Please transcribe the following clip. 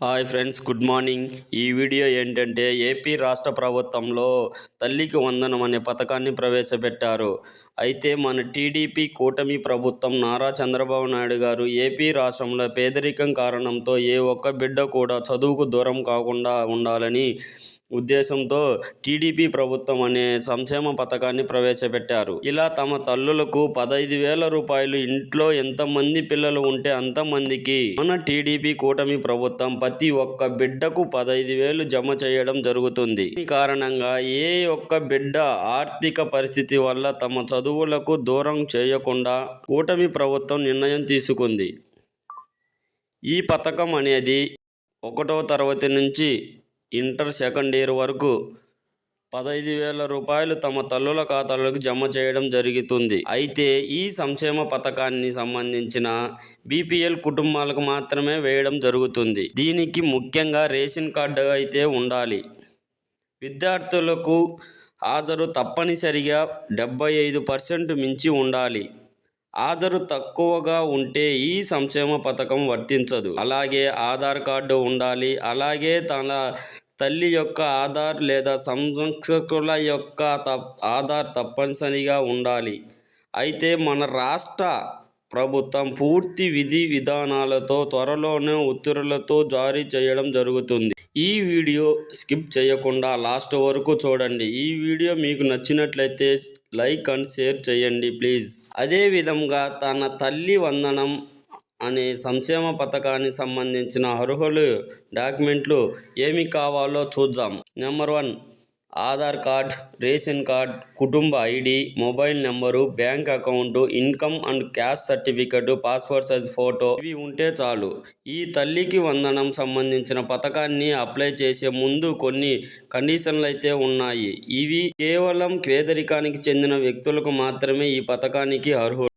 Hi friends good morning. ఈ video ఏంటంటే AP రాష్ట్ర ప్రభుత్వంలో తల్లికి వందనం అనే పథకాన్ని ప్రవేశపెట్టారు. అయితే మన టీడీపీ కూటమి ప్రభుత్వం నారా చంద్రబాబు నాయుడు గారు ఏపీ రాష్ట్రంలో పేదరికం కారణంతో ఏ ఒక్క బిడ్డ కూడా చదువుకు దూరం కాకుండా ఉండాలని ఉద్దేశంతో టీడీపీ ప్రభుత్వం అనే సంక్షేమ పథకాన్ని ప్రవేశపెట్టారు. ఇలా తమ తల్లులకు పదహైదు వేల రూపాయలు ఇంట్లో ఎంతమంది పిల్లలు ఉంటే అంతమందికి మన టీడీపీ కూటమి ప్రభుత్వం ప్రతి ఒక్క బిడ్డకు పదహైదు వేలు జమ చేయడం జరుగుతుంది. ఈ కారణంగా ఏ ఒక్క బిడ్డ ఆర్థిక పరిస్థితి వల్ల తమ చదువులకు దూరం చేయకుండా కూటమి ప్రభుత్వం నిర్ణయం తీసుకుంది. ఈ పథకం అనేది ఒకటో తరగతి నుంచి ఇంటర్ సెకండ్ ఇయర్ వరకు పదహైదు వేల రూపాయలు తమ తల్లుల ఖాతాలకు జమ చేయడం జరుగుతుంది. అయితే ఈ సంక్షేమ పథకాన్ని సంబంధించిన బీపీఎల్ కుటుంబాలకు మాత్రమే వేయడం జరుగుతుంది. దీనికి ముఖ్యంగా రేషన్ కార్డు అయితే ఉండాలి. విద్యార్థులకు హాజరు తప్పనిసరిగా డెబ్బై ఐదు పర్సెంట్ మించి ఉండాలి. హాజరు తక్కువగా ఉంటే ఈ సంక్షేమ పథకం వర్తించదు. అలాగే ఆధార్ కార్డు ఉండాలి. అలాగే తన తల్లి యొక్క ఆధార్ లేదా సంరక్షకుల యొక్క తప్ ఆధార్ తప్పనిసరిగా ఉండాలి. అయితే మన రాష్ట్ర ప్రభుత్వం పూర్తి విధి విధానాలతో త్వరలోనే ఉత్తర్వులతో జారీ చేయడం జరుగుతుంది. ఈ వీడియో స్కిప్ చేయకుండా లాస్ట్ వరకు చూడండి. ఈ వీడియో మీకు నచ్చినట్లయితే లైక్ అండ్ షేర్ చేయండి ప్లీజ్. అదేవిధంగా తన తల్లి వందనం అనే సంక్షేమ పథకానికి సంబంధించిన అర్హులు డాక్యుమెంట్లు ఏమి కావాలో చూద్దాం. Number one Aadhaar card ration card కుటుంబ ID mobile number bank account income and cash certificate passport size photo ఇవి ఉంటే చాలు. ఈ తల్లికి వందనం సంబంధించిన పథకాన్ని అప్లై చేసే ముందు కొన్ని కండిషన్లు అయితే ఉన్నాయి. ఇవి కేవలం పేదరికానికి చెందిన వ్యక్తులకు మాత్రమే ఈ పథకానికి అర్హులు.